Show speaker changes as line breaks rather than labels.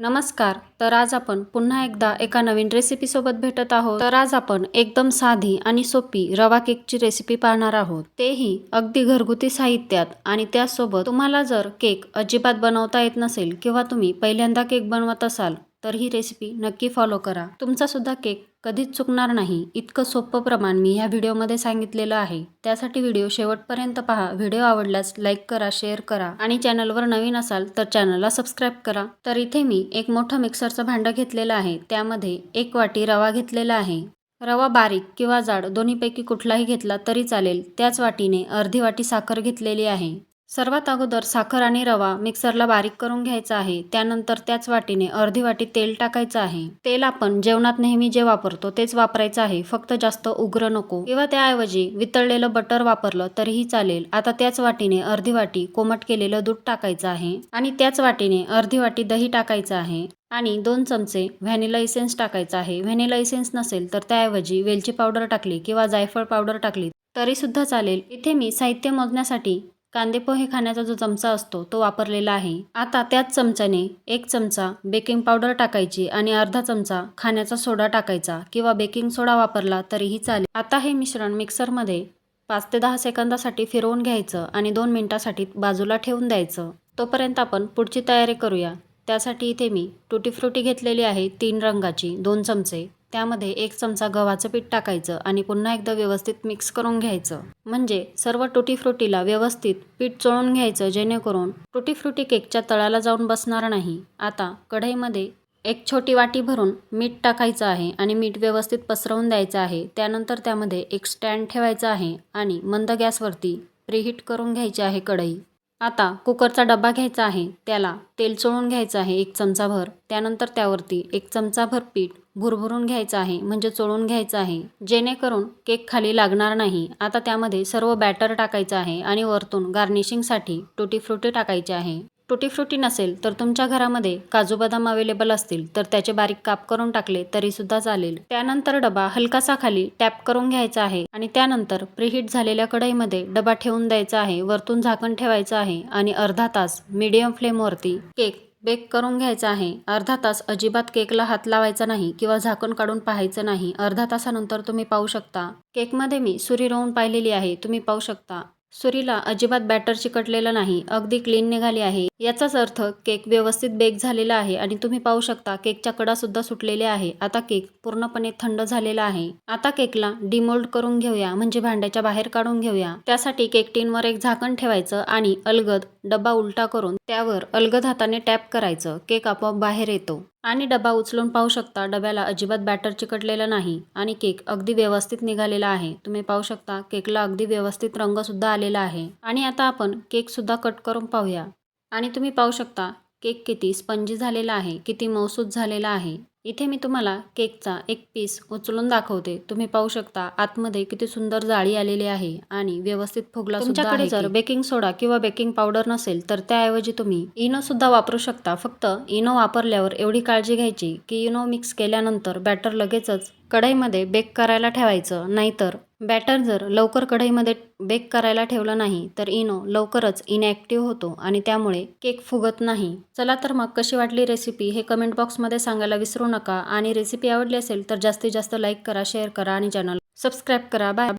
नमस्कार तर आज आपण पुन्हा एकदा एका नवीन रेसिपीसोबत भेटत आहोत. तर आज आपण एकदम साधी आणि सोपी रवा केकची रेसिपी पाहणार आहोत. तेही अगदी घरगुती साहित्यात आणि त्याचसोबत तुम्हाला जर केक अजिबात बनवता येत नसेल किंवा तुम्ही पहिल्यांदा केक बनवत असाल तर ही रेसिपी नक्की फॉलो करा. तुमचा सुद्धा केक कधीच चुकणार नाही. इतकं सोपं प्रमाण मी ह्या व्हिडिओमध्ये सांगितलेलं आहे. त्यासाठी व्हिडिओ शेवटपर्यंत पहा. व्हिडिओ आवडल्यास लाईक करा शेअर करा आणि चॅनलवर नवीन असाल तर चॅनलला सबस्क्राईब करा. तर इथे मी एक मोठं मिक्सरचं भांडं घेतलेलं आहे. त्यामध्ये एक वाटी रवा घेतलेला आहे. रवा बारीक किंवा जाड दोन्हीपैकी कुठलाही घेतला तरी चालेल. त्याच वाटीने अर्धी वाटी साखर घेतलेली आहे. सर्वात अगोदर साखर आणि रवा मिक्सरला बारीक करून घ्यायचा आहे. त्यानंतर त्याच वाटीने अर्धी वाटी तेल टाकायचं आहे. तेल आपण जेवणात नेहमी जे वापरतो तेच वापरायचं आहे. फक्त जास्त उग्र नको. किंवा त्याऐवजी वितळलेलं बटर वापरलं तरीही चालेल. आता त्याच वाटीने अर्धी वाटी कोमट केलेलं दूध टाकायचं आहे. आणि त्याच वाटीने अर्धी वाटी दही टाकायचं आहे. आणि दोन चमचे व्हॅनिला इसेन्स टाकायचा आहे. व्हॅनिला इसेन्स नसेल तर त्याऐवजी वेलची पावडर टाकली किंवा जायफळ पावडर टाकली तरी सुद्धा चालेल. इथे मी साहित्य मोजण्यासाठी कांदेपोहे खाण्याचा जो चमचा असतो तो वापरलेला आहे. आता त्याच चमच्याने एक चमचा बेकिंग पावडर टाकायची आणि अर्धा चमचा खाण्याचा सोडा टाकायचा किंवा बेकिंग सोडा वापरला तरीही चालेल. आता हे मिश्रण मिक्सरमध्ये पाच ते दहा सेकंदासाठी फिरवून घ्यायचं आणि दोन मिनिटासाठी बाजूला ठेवून द्यायचं. तोपर्यंत आपण पुढची तयारी करूया. त्यासाठी इथे मी टुटी फ्रुटी घेतलेली आहे तीन रंगाची दोन चमचे. त्यामध्ये एक चमचा गव्हाचं पीठ टाकायचं आणि पुन्हा एकदा व्यवस्थित मिक्स करून घ्यायचं. म्हणजे सर्व टुटी फ्रुटीला व्यवस्थित पीठ चोळून घ्यायचं जेणेकरून टुटी फ्रुटी केकच्या तळाला जाऊन बसणार नाही. आता कढईमध्ये एक छोटी वाटी भरून मीठ टाकायचं आहे आणि मीठ व्यवस्थित पसरवून द्यायचं आहे. त्यानंतर त्यामध्ये एक स्टँड ठेवायचा आहे आणि मंद गॅसवरती प्रीहीट करून घ्यायची आहे कढई. आता कुकरचा डबा घ्यायचा आहे त्याला तेल चोळून घ्यायचं आहे एक चमचाभर. त्यानंतर त्यावरती एक चमचाभर पीठ भुरभुरून घ्यायचं आहे म्हणजे चोळून घ्यायचं आहे. जेणेकरून केक खाली लागणार नाही. आता त्यामध्ये सर्व बॅटर टाकायचं आहे आणि वरतून गार्निशिंगसाठी टुटी फ्रुटी टाकायचे आहे. टुटी फ्रुटी नसेल तर तुमच्या घरामध्ये काजू बदाम अवेलेबल असतील तर त्याचे बारीक काप करून टाकले तरी सुद्धा चालेल. त्यानंतर डबा हलकासा खाली टॅप करून घ्यायचा आहे आणि त्यानंतर प्रीहीट झालेल्या कढईमध्ये डबा ठेवून द्यायचा आहे वरतून झाकण ठेवायचं आहे आणि अर्धा तास मीडियम फ्लेमवरती केक बेक करून घ्यायचा आहे. अर्धा तास अजिबात केकला हात लावायचा नाही किंवा झाकण काढून पाहायचं नाही. अर्धा तासानंतर तुम्ही पाहू शकता. केकमध्ये मी सुरी रोवून पाहिलेली आहे तुम्ही पाहू शकता. सुरीला अजिबात बॅटर चिकटलेलं नाही. अगदी क्लीन निघाली आहे. याचाच अर्थ केक व्यवस्थित बेक झालेला आहे आणि तुम्ही पाहू शकता केकच्या कडा सुद्धा सुटलेल्या आहे. आता केक पूर्णपणे थंड झालेला आहे. आता केकला डिमोल्ड करून घेऊया म्हणजे भांड्याच्या बाहेर काढून घेऊया. त्यासाठी केक टीनवर एक झाकण ठेवायचं आणि अलगद डबा उलटा करून त्यावर अलगद हाताने टॅप करायचं. केक आपोआप बाहेर येतो. आणि डबा उचलून पाहू शकता. डब्याला अजिबात बॅटर चिकटलेलं नाही आणि केक अगदी व्यवस्थित निघालेला आहे. तुम्ही पाहू शकता केकला अगदी व्यवस्थित रंगसुद्धा आलेला आहे. आणि आता आपण केकसुद्धा कट करून पाहूया. आणि तुम्ही पाहू शकता केक किती स्पंजी झालेला आहे किती मौसूद झालेला आहे. इथे मी तुम्हाला केकचा एक पीस उचलून दाखवते. तुम्ही पाहू शकता आतमध्ये किती सुंदर जाळी आलेली आहे आणि व्यवस्थित फुगला तुमच्याकडे जर बेकिंग सोडा किंवा बेकिंग पावडर नसेल तर त्याऐवजी तुम्ही इनो सुद्धा वापरू शकता. फक्त इनो वापरल्यावर एवढी काळजी घ्यायची की इनो मिक्स केल्यानंतर बॅटर लगेचच कढईमध्ये बेक करायला ठेवायचं. नाहीतर बॅटर जर लवकर कढईमध्ये बेक करायला ठेवलं नाही तर इनो लवकरच इनॲक्टिव्ह होतो आणि त्यामुळे केक फुगत नाही. चला तर मग कशी वाटली रेसिपी हे कमेंट बॉक्समध्ये सांगायला विसरू नका. आणि रेसिपी आवडली असेल तर जास्तीत जास्त लाईक करा शेअर करा आणि चॅनल सबस्क्राईब करा. बाय